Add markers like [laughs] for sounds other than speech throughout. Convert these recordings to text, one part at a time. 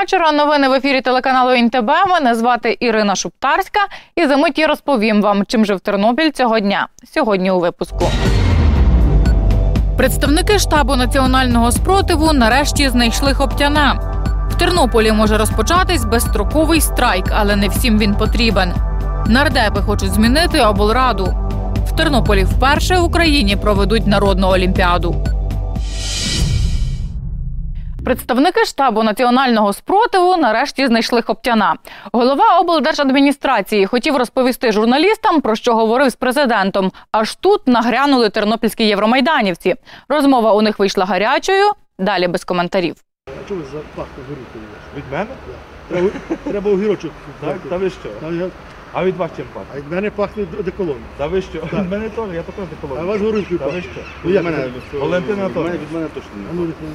Вечора. Новини в ефірі телеканалу ІНТБ. Мене звати Ірина Шуптарська. І за мить я розповім вам, чим жив Тернопіль цього дня. Сьогодні у випуску. Представники штабу національного спротиву нарешті знайшли хоптяна. В Тернополі може розпочатись безстроковий страйк, але не всім він потрібен. Нардепи хочуть змінити облраду. В Тернополі вперше в Україні проведуть народну олімпіаду. Представники штабу національного спротиву нарешті знайшли хоптяна. Голова облдержадміністрації хотів розповісти журналістам, про що говорив з президентом. Аж тут нагрянули тернопільські євромайданівці. Розмова у них вийшла гарячою. Далі без коментарів. А чого ви запахли горіхи? Від мене? Треба, треба огірочок. Так, та ви що? Та я- А від вас чим А від мене пахне одеколон. Та ви що? Від мене теж, я також А деколон. ваш горілкою Та ви що? Ну, як мене. Валентина від мене, від мене точно А не. ну, ну,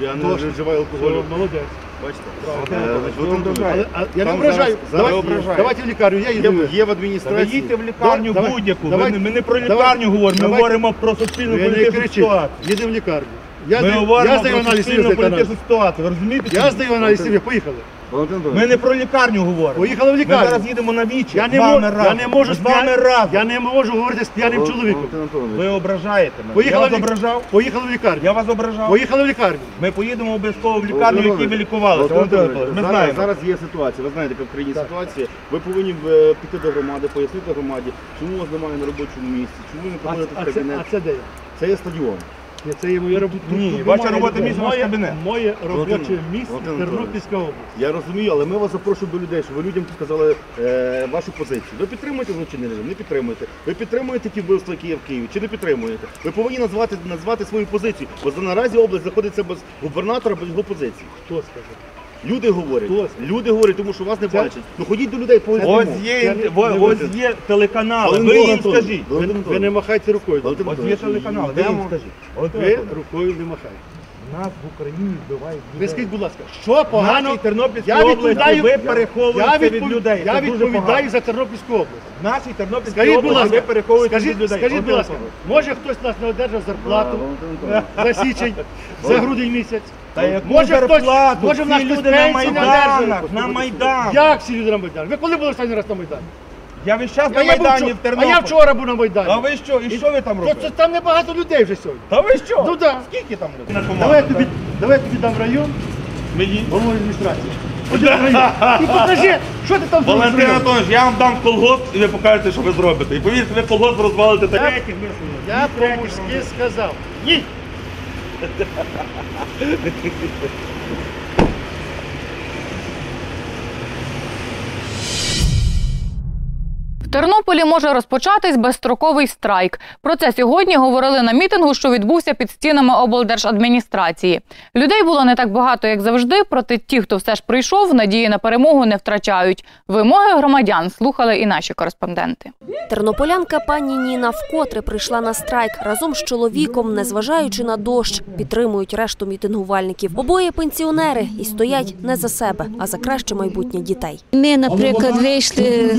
Я не вживаю алкоголю. Молодець. Бачите? Е, ви Володимир ображаєте. Але а, я не Там ображаю. зараз- Давайте, в лікарню, я їду. Є, є в ви адміністрації. їдьте в лікарню Давай, будь-яку. давай. Не- Ми не про Давай. лікарню говоримо, ми Давай. говоримо про суспільну Ви не політичну ситуацію. Їдемо в лікарню. Я Ми здаю, я говоримо здаю про аналіз суспільну політичну ситуацію. Ви розумієте? Я здаю аналіз сім'ї, поїхали. Валентин Ми не про лікарню говоримо. Поїхали в Ми лікарню. зараз їдемо на вічі. Я не, з вами можу, я разом. не можу з вами п'я- разом. Я не можу говорити з п'яним Вал- чоловіком. Валентин Ви ображаєте мене. Поїхали Я в вас лік- ображав? Поїхали в лікарню. Я вас ображав? Поїхали в лікарню. Ми поїдемо обов'язково в лікарню, в якій ви лікувалися. Ми зараз, знаємо. зараз є ситуація, ви знаєте, яка в країні ситуація. Ви повинні е, піти до громади, пояснити громаді, чому вас немає на робочому місці, чому ви не А, приходите а, в це, кабінет. а це де я? Це є стадіон. Це є моє робоче Ні, ваше робоче місце ваш кабінет. моє робоче Володимир- місце Володимир Тернопільська область. Я розумію, але ми вас запрошуємо до людей, щоб ви людям сказали е, вашу позицію. Ви підтримуєте злочинний режим, не підтримуєте. Ви підтримуєте ті вбивства, які є в Києві, чи не підтримуєте? Ви повинні назвати, назвати свою позицію, бо наразі область знаходиться без губернатора, без його позиції. Хто скаже? Люди говорять, люди говорять, тому що вас не бачать. Ну ходіть до людей, Ось поясніть. є, во- ось є телеканали, ви їм скажіть. Ви, не махайте рукою. Ось є телеканал, телеканали, ви їм скажіть. Ви рукою не махайте. Нас в Україні вбивають Ви людей. скажіть, будь ласка, що погано? нашій Тернопільській Я області відповідаю- ви Я, переховуєте від відпов- людей. я Це дуже відповідаю погано. за Тернопільську область. В нашій Тернопільській Скажіть, будь області ви ласка, переховуєте від скажіть, людей. скажіть, будь ласка, може хтось нас не одержав зарплату за січень, за грудень місяць? Та яку Може хтось- зарплату? може в нас Всі хтось люди на пенсії не Майданах, на Майдан. Як всі люди на Майдані? Ви коли були останній раз на Майдані? Я весь час на я був Майдані вчора- в А я вчора був на Майдані. А ви що? І що ви там То, це, робите? там небагато людей вже сьогодні. Та ви що? Ну да. Скільки там людей? Давай я тобі, давай я тобі дам район, Мені? голову адміністрації. Ходи район. І покажи, що ти там зробив Валентин. Анатолійович, я вам дам колгосп і ви покажете, що ви зробите. І повірте, ви колгосп розвалите так. Я, я по-мужськи сказав. Ні. [laughs] Тернополі може розпочатись безстроковий страйк. Про це сьогодні говорили на мітингу, що відбувся під стінами облдержадміністрації. Людей було не так багато, як завжди. Проте ті, хто все ж прийшов, надії на перемогу не втрачають. Вимоги громадян слухали і наші кореспонденти. Тернополянка пані Ніна вкотре прийшла на страйк разом з чоловіком, незважаючи на дощ, підтримують решту мітингувальників. Обоє пенсіонери і стоять не за себе, а за краще майбутнє дітей. Ми, наприклад, вийшли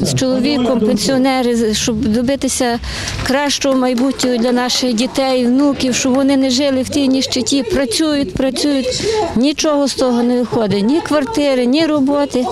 з чоловіком, пенсіонери, щоб добитися кращого майбутнього для наших дітей, внуків, щоб вони не жили в тій ніщиті, працюють, працюють. Нічого з того не виходить. Ні квартири, ні роботи.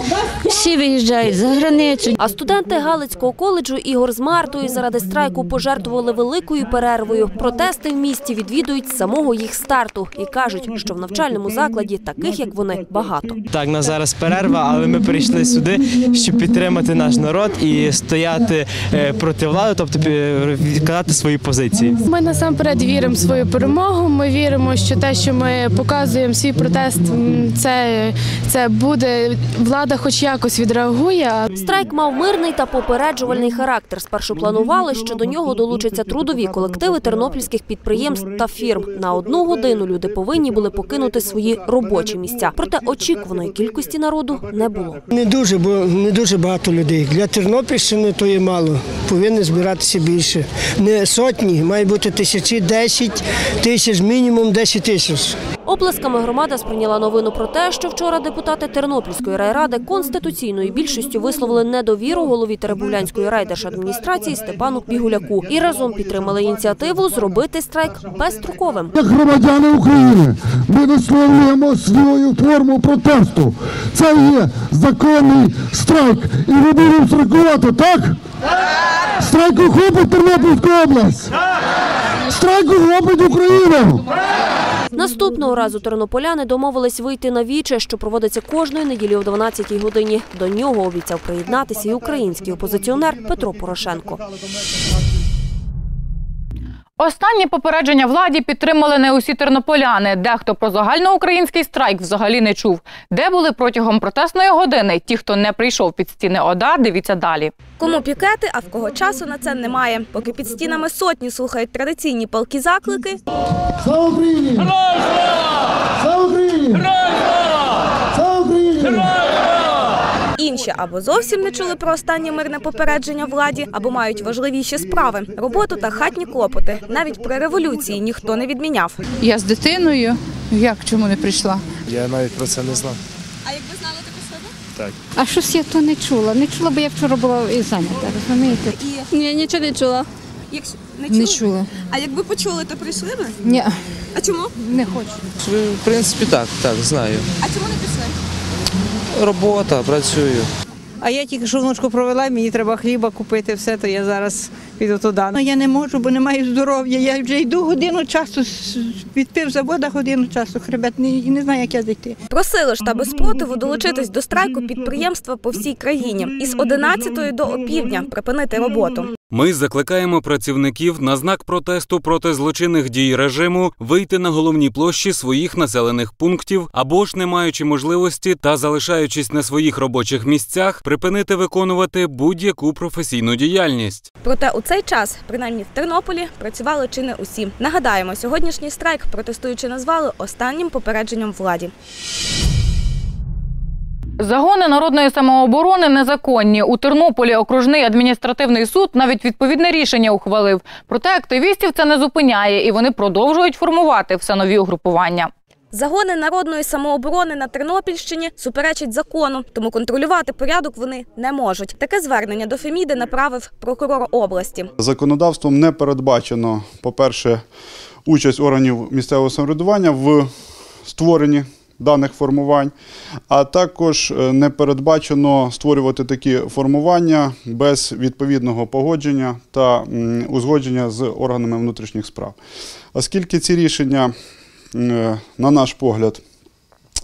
Всі виїжджають за границю. А студенти Галицького коледжу Ігор з Мартою заради страйку пожертвували великою перервою. Протести в місті відвідують з самого їх старту і кажуть, що в навчальному закладі таких як вони багато. Так, на зараз перерва, але ми прийшли сюди, щоб підтримати наш народ і стояти е, проти влади, тобто е, відказати свої позиції. Ми насамперед віримо в свою перемогу. Ми віримо, що те, що ми показуємо свій протест, це, це буде влада, хоч якось відреагує. Страйк мав мирний та попереджувальний характер. Спершу планували, що до нього долучаться трудові колективи тернопільських підприємств та фірм. На одну годину люди повинні були покинути свої робочі місця. Проте очікуваної кількості народу не було. Не дуже, бо не дуже багато людей. Для Тернопільщини то є мало. Повинні збиратися більше. Не сотні, має бути тисячі, десять тисяч, мінімум 10 тисяч. Оплесками громада сприйняла новину про те, що вчора депутати Тернопільської райради конституційною більшістю висловили недовіру голові Теребулянської райдержадміністрації Степану Пігуляку і разом підтримали ініціативу зробити страйк безстроковим. Як громадяни України ми висловлюємо свою форму протесту. Це є законний страйк. І ми будемо страйкувати, так? Страйк охопить Тернопільську область. Страйк охопить Україну. Наступного разу тернополяни домовились вийти на віче, що проводиться кожної неділі о 12-й годині. До нього обіцяв приєднатися і український опозиціонер Петро Порошенко. Останні попередження владі підтримали не усі тернополяни. Дехто про загальноукраїнський страйк взагалі не чув. Де були протягом протестної години? Ті, хто не прийшов під стіни ОДА, дивіться далі. Кому пікети, а в кого часу на це немає. Поки під стінами сотні слухають традиційні палкі заклики, Слава Україні! Слава Україні! Слава Україні! Інші або зовсім не чули про останнє мирне попередження владі, або мають важливіші справи роботу та хатні клопоти. Навіть при революції ніхто не відміняв. Я з дитиною. Як чому не прийшла? Я навіть про це не знав. А якби знали, то пішли б? А щось я то не чула. Не чула, бо я вчора була і зайнята, розумієте? І Ні, нічого не чула. якщо Не чула. А якби почули, то прийшли б? Ні, А чому? не хочу. В принципі, так, так, знаю. А чому не пішли? Робота, працюю. А я тільки що внучку провела, мені треба хліба купити, все, то я зараз піду туди. Ну, я не можу, бо не маю здоров'я. Я вже йду годину часу, з- від півзавода годину часу, хребет, не, не знаю, як я зайти. Просили штаби спротиву долучитись до страйку підприємства по всій країні із 11 до опівдня припинити роботу. Ми закликаємо працівників на знак протесту проти злочинних дій режиму вийти на головні площі своїх населених пунктів або ж не маючи можливості та залишаючись на своїх робочих місцях, припинити виконувати будь-яку професійну діяльність. Проте у цей час, принаймні в Тернополі, працювали чи не усі. Нагадаємо, сьогоднішній страйк протестуючи назвали останнім попередженням владі. Загони народної самооборони незаконні. У Тернополі окружний адміністративний суд навіть відповідне рішення ухвалив. Проте активістів це не зупиняє, і вони продовжують формувати все нові угрупування. Загони народної самооборони на Тернопільщині суперечать закону, тому контролювати порядок вони не можуть. Таке звернення до Феміди направив прокурор області. Законодавством не передбачено, по-перше, участь органів місцевого самоврядування в створенні даних формувань, а також е, не передбачено створювати такі формування без відповідного погодження та узгодження з органами внутрішніх справ. Оскільки ці рішення, е, на наш погляд,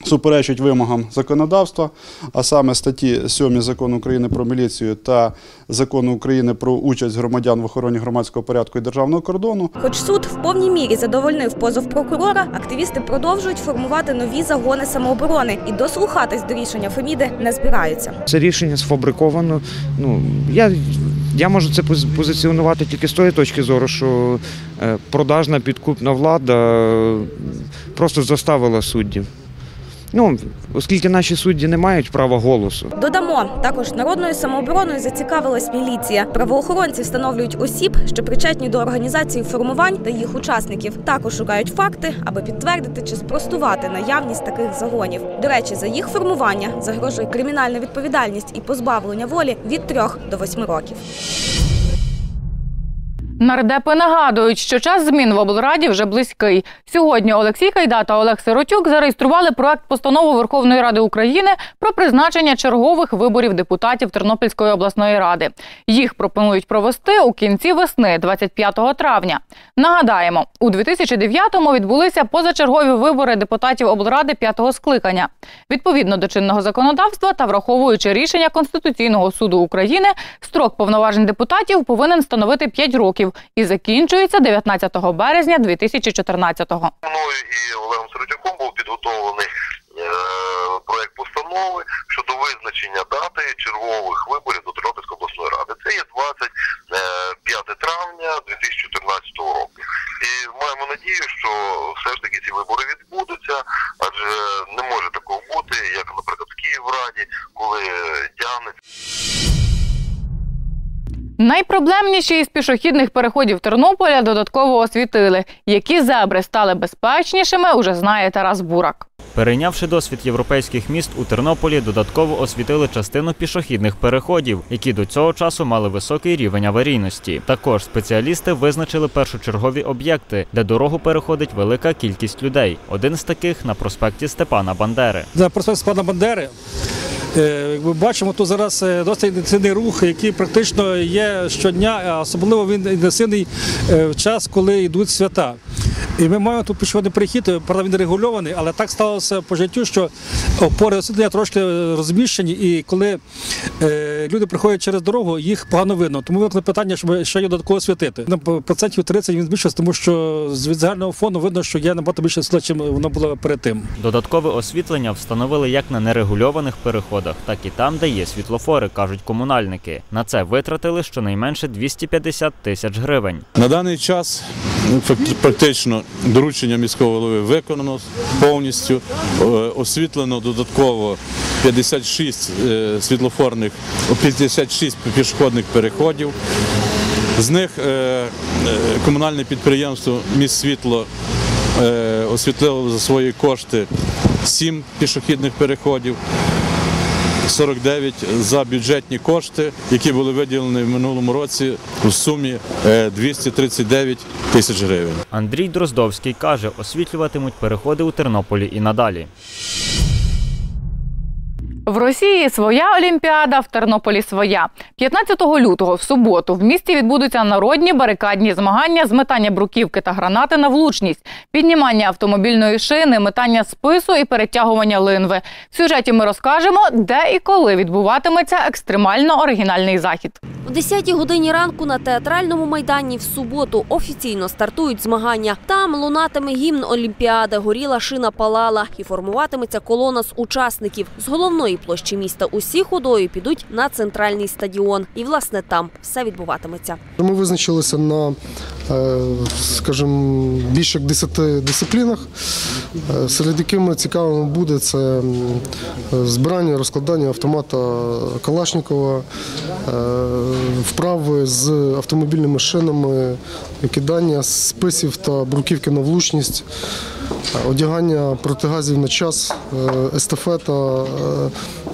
суперечать вимогам законодавства, а саме статті 7 закону України про міліцію та закону України про участь громадян в охороні громадського порядку і державного кордону. Хоч суд в повній мірі задовольнив позов прокурора, активісти продовжують формувати нові загони самооборони і дослухатись до рішення Феміди не збираються. Це рішення сфабриковано. Ну я, я можу це пози- позиціонувати тільки з тої точки зору, що е, продажна підкупна влада е, просто заставила суддів. Ну, оскільки наші судді не мають права голосу. Додамо, також народною самообороною зацікавилась міліція. Правоохоронці встановлюють осіб, що причетні до організації формувань та їх учасників. Також шукають факти, аби підтвердити чи спростувати наявність таких загонів. До речі, за їх формування загрожує кримінальна відповідальність і позбавлення волі від 3 до 8 років. Нардепи нагадують, що час змін в облраді вже близький. Сьогодні Олексій Кайда та Олег Сиротюк зареєстрували проект постанови Верховної Ради України про призначення чергових виборів депутатів Тернопільської обласної ради. Їх пропонують провести у кінці весни, 25 травня. Нагадаємо, у 2009-му відбулися позачергові вибори депутатів облради п'ятого скликання. Відповідно до чинного законодавства та враховуючи рішення Конституційного суду України, строк повноважень депутатів повинен становити 5 років і закінчується 19 березня 2014-го. Мною і Олегом Сиротюком був підготовлений е, проект постанови щодо визначення дати чергових виборів до Тернопільської обласної ради. Це є 25 травня 2014 року. І маємо надію, що все ж таки ці вибори відбудуться, адже не може такого бути, як, наприклад, в Київраді, коли тягнеться. Найпроблемніші із пішохідних переходів Тернополя додатково освітили. Які зебри стали безпечнішими, уже знає Тарас Бурак. Перейнявши досвід європейських міст у Тернополі, додатково освітили частину пішохідних переходів, які до цього часу мали високий рівень аварійності. Також спеціалісти визначили першочергові об'єкти, де дорогу переходить велика кількість людей. Один з таких на проспекті Степана Бандери. На проспект Степана Бандери. е, ми бачимо, тут зараз е, досить інтенсивний рух, який практично є щодня, а особливо він інтенсивний е, в час, коли йдуть свята. І ми маємо тут пішохідний перехід, правда, він регульований, але так сталося по життю, що опори освітлення трошки розміщені, і коли е, люди приходять через дорогу, їх погано видно. Тому виникло питання, щоб ще є додатково освітити. На процентів 30 він збільшився, тому що з від загального фону видно, що є набагато більше світла, чим воно було перед тим. Додаткове освітлення встановили як на нерегульованих переходах, так і там, де є світлофори, кажуть комунальники. На це витратили щонайменше 250 тисяч гривень. На даний час ну, факт- практично доручення міського голови виконано повністю. Е, Освітлено додатково 56 е, світлофорних, 56 пішохідних переходів. З них е, комунальне підприємство Міст світло е, освітлило за свої кошти 7 пішохідних переходів. 49 за бюджетні кошти, які були виділені в минулому році у сумі е, 239 тисяч гривень. Андрій Дроздовський каже, освітлюватимуть переходи у Тернополі і надалі. В Росії своя Олімпіада, в Тернополі своя. 15 лютого в суботу в місті відбудуться народні барикадні змагання з метання бруківки та гранати на влучність, піднімання автомобільної шини, метання спису і перетягування линви. В сюжеті ми розкажемо, де і коли відбуватиметься екстремально оригінальний захід. В 10 годині ранку на театральному майдані в суботу офіційно стартують змагання. Там лунатиме гімн Олімпіади, горіла шина палала і формуватиметься колона з учасників. З головної площі міста усі ходою підуть на центральний стадіон. І власне там все відбуватиметься. Ми визначилися на, скажімо, більше як 10 дисциплінах, е, серед якими цікавими буде це збирання, розкладання автомата Калашникова, е, вправи з автомобільними шинами, кидання списів та бруківки на влучність, е, одягання протигазів на час, е, естафета, е,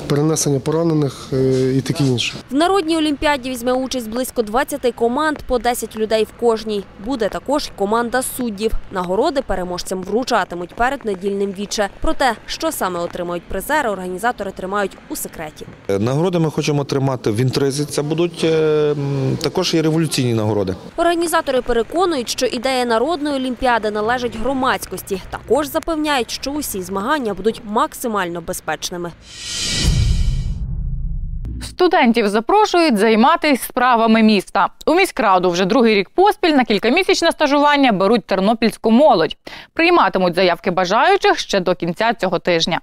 перенесення поранених е, і таке інше. В народній олімпіаді візьме участь близько 20 команд, по 10 людей в кожній. Буде також команда суддів. Нагороди переможцям вручатимуть перед недільним віче. Проте, що саме отримають призери, організатори тримають у секреті. Нагороди ми хочемо тримати в інтризі. Це будуть е, також і революційні нагороди. Організатори переконують, що ідея народної олімпіади належить громадськості. Також запевняють, що усі змагання будуть максимально безпечними. Студентів запрошують займатися справами міста. У міськраду вже другий рік поспіль на кількамісячне стажування беруть тернопільську молодь. Прийматимуть заявки бажаючих ще до кінця цього тижня.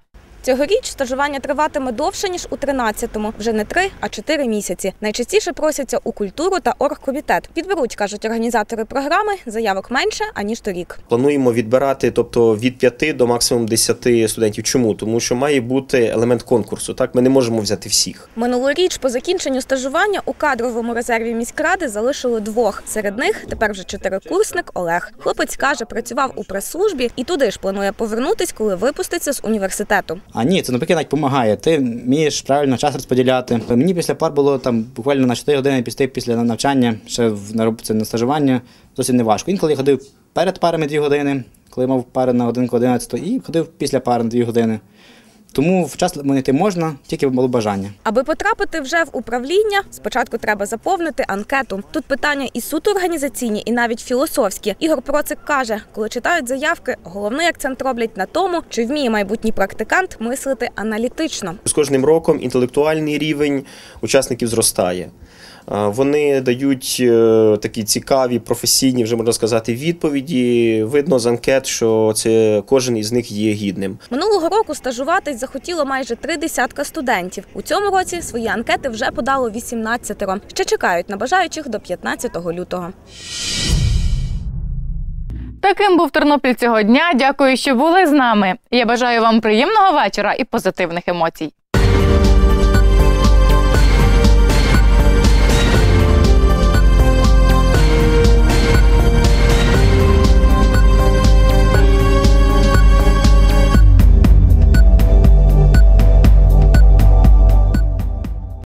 Цьогоріч стажування триватиме довше ніж у 13-му. вже не три, а чотири місяці. Найчастіше просяться у культуру та оргкомітет. Підберуть, кажуть організатори програми, заявок менше аніж торік. Плануємо відбирати, тобто від 5 до максимум 10 студентів. Чому? Тому що має бути елемент конкурсу. Так, ми не можемо взяти всіх. Минулоріч по закінченню стажування у кадровому резерві міськради залишили двох. Серед них тепер вже чотирикурсник Олег. Хлопець каже, працював у прес-службі і туди ж планує повернутись, коли випуститься з університету. А ні, це навпаки навіть допомагає. Ти вмієш правильно час розподіляти. Мені після пар було там буквально на 4 години після після навчання, ще на це на стажування, досить неважко. Інколи я ходив перед парами 2 години, коли мав пари на годинку 11, і ходив після пари на 2 години. Тому в час йти можна, тільки було бажання. Аби потрапити вже в управління, спочатку треба заповнити анкету. Тут питання і суто організаційні, і навіть філософські. Ігор Процик каже, коли читають заявки, головний акцент роблять на тому, чи вміє майбутній практикант мислити аналітично. З кожним роком інтелектуальний рівень учасників зростає. А, Вони дають е, такі цікаві, професійні, вже можна сказати, відповіді. Видно з анкет, що це кожен із них є гідним. Минулого року стажуватись захотіло майже три десятка студентів. У цьому році свої анкети вже подало 18 Ще чекають на бажаючих до 15 лютого. Таким був Тернопіль цього дня. Дякую, що були з нами. Я бажаю вам приємного вечора і позитивних емоцій.